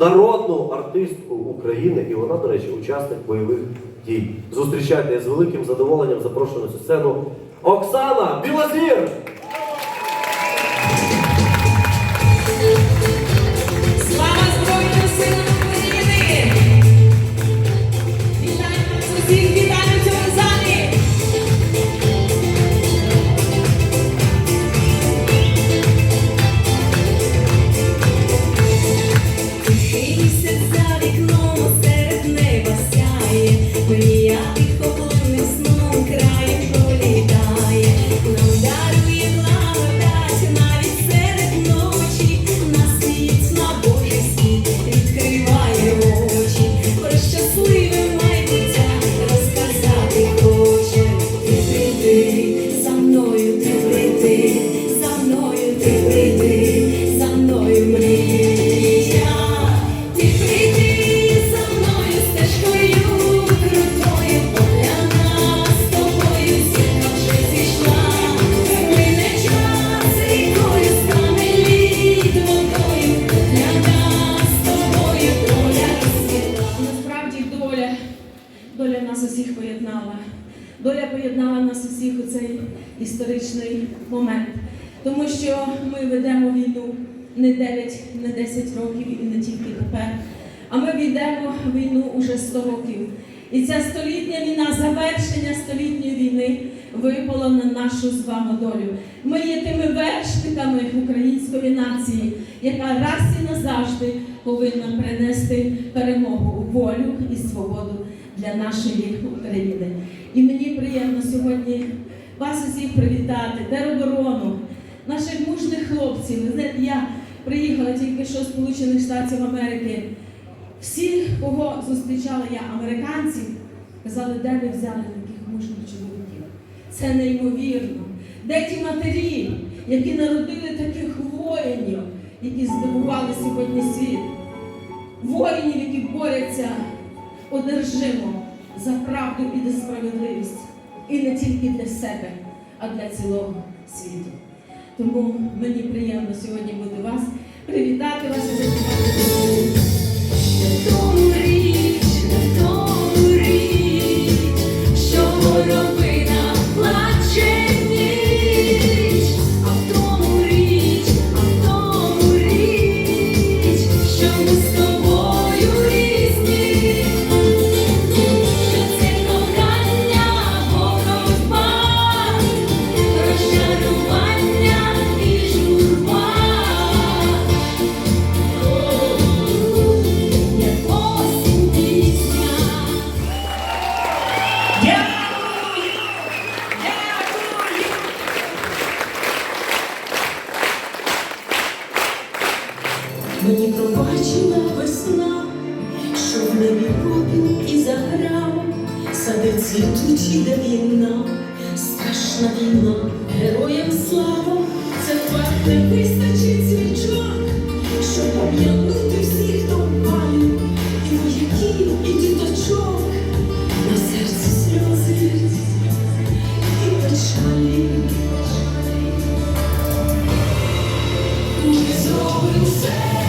народну артистку України, і вона, до речі, учасник бойових дій. Зустрічайте я з великим задоволенням запрошую на цю сцену Оксана Білозір! Доля нас усіх поєднала. Доля поєднала нас усіх у цей історичний момент. Тому що ми ведемо війну не 9, не 10 років і не тільки тепер, а ми ведемо війну уже 100 років. І ця столітня війна, завершення столітньої війни випало на нашу з вами долю. Ми є тими вершниками української нації, яка раз і назавжди повинна принести перемогу, волю і свободу для нашої України. І мені приємно сьогодні вас усіх привітати, тероборону, наших мужних хлопців. Знаєте, я приїхала тільки що з Сполучених Штатів Америки. Всі, кого зустрічала я, американців, казали, де ви взяли таких мужних чоловіків. Це неймовірно. Де ті матері, які народили таких воїнів, які здобували сьогодні світ, воїнів, які борються одержимо за правду і за справедливість. І не тільки для себе, а для цілого світу. Тому мені приємно сьогодні бути вас, привітати вас і запитати. Що горобина Мені пробачила весна, що в небі попіл і заграв, сади цвітуть іде війна, страшна війна, героям слава, це факт не вистачить свічок, щоб пам'ятнути всіх, хто палю, і вояків, і діточок, на серці сльози. І печалі. Ми зробимо все,